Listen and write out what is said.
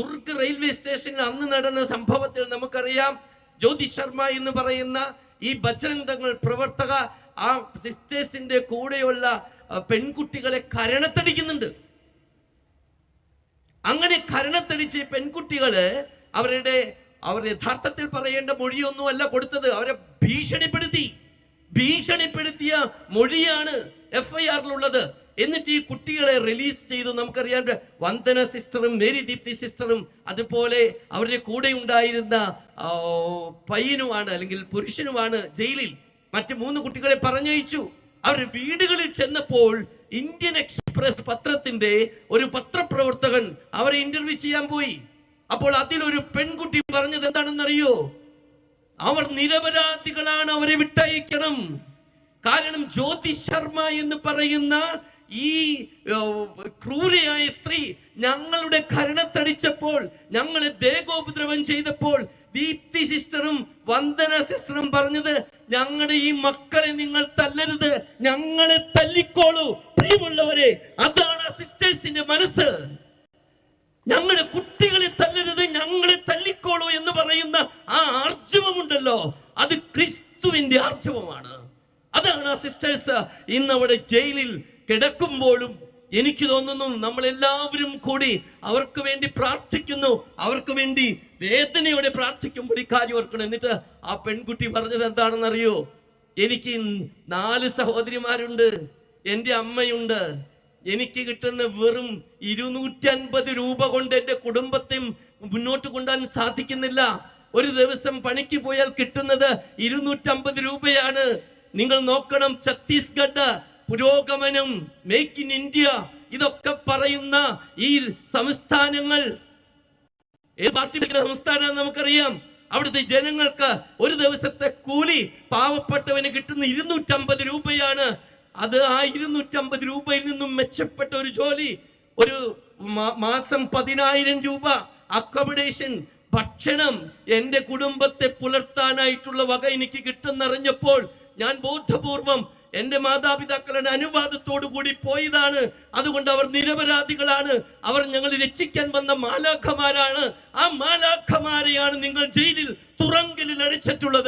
Durg railway സ്റ്റേഷനിൽ അന്ന് നടന്ന സംഭവത്തിൽ നമുക്കറിയാം. ജ്യോതി ശർമ്മ എന്ന് പറയുന്ന ഈ ബജ്രംഗ് പ്രവർത്തക ആ സിസ്റ്റേഴ്സിന്റെ കൂടെയുള്ള പെൺകുട്ടികളെ കരണത്തടിക്കുന്നുണ്ട്. അങ്ങനെ കരണത്തടിച്ച് പെൺകുട്ടികൾ അവരുടെ അവർ യഥാർത്ഥത്തിൽ പറയേണ്ട മൊഴിയൊന്നുമല്ല കൊടുത്തത്. അവരെ ഭീഷണിപ്പെടുത്തി. ഭീഷണിപ്പെടുത്തിയ മൊഴിയാണ് എഫ് ഐ ആറിലുള്ളത് എന്നിട്ട് ഈ കുട്ടികളെ റിലീസ് ചെയ്തു നമുക്കറിയാം വന്ദന സിസ്റ്ററും മേരി ദീപ്തി സിസ്റ്ററും അതുപോലെ അവരുടെ കൂടെ ഉണ്ടായിരുന്ന പയ്യനുമാണ് അല്ലെങ്കിൽ പുരുഷനുമാണ് ജയിലിൽ. മറ്റ് മൂന്ന് കുട്ടികളെ പറഞ്ഞയച്ചു. അവർ വീടുകളിൽ ചെന്നപ്പോൾ ഇന്ത്യൻ എക്സ്പ്രസ് പത്രത്തിന്റെ ഒരു പത്രപ്രവർത്തകൻ അവരെ ഇന്റർവ്യൂ ചെയ്യാൻ പോയി. അപ്പോൾ അതിലൊരു പെൺകുട്ടി പറഞ്ഞത് എന്താണെന്നറിയോ? അവർ നിരപരാധികളാണ് അവരെ വിട്ടയക്കണം. കാരണം ജ്യോതി ശർമ്മ എന്ന് പറയുന്ന ഈ ക്രൂരയായ സ്ത്രീ ഞങ്ങളുടെ കരണത്തടിച്ചപ്പോൾ ഞങ്ങളെ ദേഹോപദ്രവം ചെയ്തപ്പോൾ ദീപ്തി സിസ്റ്ററും വന്ദന സിസ്റ്ററും പറഞ്ഞത് ഞങ്ങളുടെ ഈ മക്കളെ നിങ്ങൾ തല്ലരുത് ഞങ്ങളെ തല്ലിക്കോളൂ പ്രിയമുള്ളവരെ അതാണ് ആ സിസ്റ്റേഴ്സിന്റെ മനസ്സ്. ഞങ്ങളുടെ കുട്ടികളെ തല്ലരുത് ഞങ്ങളെ തല്ലിക്കോളൂ എന്ന് പറയുന്ന ആ ആർജവമുണ്ടല്ലോ അത് ക്രിസ്തുവിന്റെ ആർജവമാണ്. അതാണ് ആ സിസ്റ്റേഴ്സ് ഇന്ന് അവിടെ ജയിലിൽ കിടക്കുമ്പോഴും എനിക്ക് തോന്നുന്നു നമ്മളെല്ലാവരും കൂടി അവർക്ക് വേണ്ടി പ്രാർത്ഥിക്കുന്നു. അവർക്ക് വേണ്ടി വേദനയോടെ പ്രാർത്ഥിക്കുമ്പോൾ ഈ കാര്യം ഓർക്കണം. എന്നിട്ട് ആ പെൺകുട്ടി പറഞ്ഞത് എന്താണെന്നറിയോ? എനിക്ക് നാല് സഹോദരിമാരുണ്ട്. എന്റെ അമ്മയുണ്ട്. എനിക്ക് കിട്ടുന്ന വെറും ഇരുന്നൂറ്റി അൻപത് രൂപ കൊണ്ട് എന്റെ കുടുംബത്തെ മുന്നോട്ട് കൊണ്ടുപോകാൻ സാധിക്കുന്നില്ല. ഒരു ദിവസം പണിക്ക് പോയാൽ കിട്ടുന്നത് ഇരുന്നൂറ്റമ്പത് രൂപയാണ്. നിങ്ങൾ നോക്കണം ഛത്തീസ്ഗഡ് പുരോഗമനം മേക്ക് ഇൻ ഇന്ത്യ ഇതൊക്കെ പറയുന്ന ഈ സംസ്ഥാനങ്ങൾ. ഏത് പാർട്ടി സംസ്ഥാനം നമുക്കറിയാം. അവിടുത്തെ ജനങ്ങൾക്ക് ഒരു ദിവസത്തെ കൂലി പാവപ്പെട്ടവന് കിട്ടുന്ന ഇരുന്നൂറ്റമ്പത് രൂപയാണ്. അത് ആ ഇരുന്നൂറ്റമ്പത് രൂപയിൽ നിന്നും മെച്ചപ്പെട്ട ഒരു ജോലി. ഒരു മാസം പതിനായിരം രൂപ അക്കോമഡേഷൻ ഭക്ഷണം എന്റെ കുടുംബത്തെ പുലർത്താനായിട്ടുള്ള വക എനിക്ക് കിട്ടുന്നറിഞ്ഞപ്പോൾ ഞാൻ ബോധപൂർവം എന്റെ മാതാപിതാക്കളുടെ അനുവാദത്തോടു കൂടി പോയതാണ്. അതുകൊണ്ട് അവർ നിരപരാധികളാണ്. അവർ ഞങ്ങൾ രക്ഷിക്കാൻ വന്ന മാലാഖമാരാണ്. ആ മാലാഖമാരെയാണ് നിങ്ങൾ ജയിലിൽ തുറങ്കലിൽ അടിച്ചിട്ടുള്ളത്.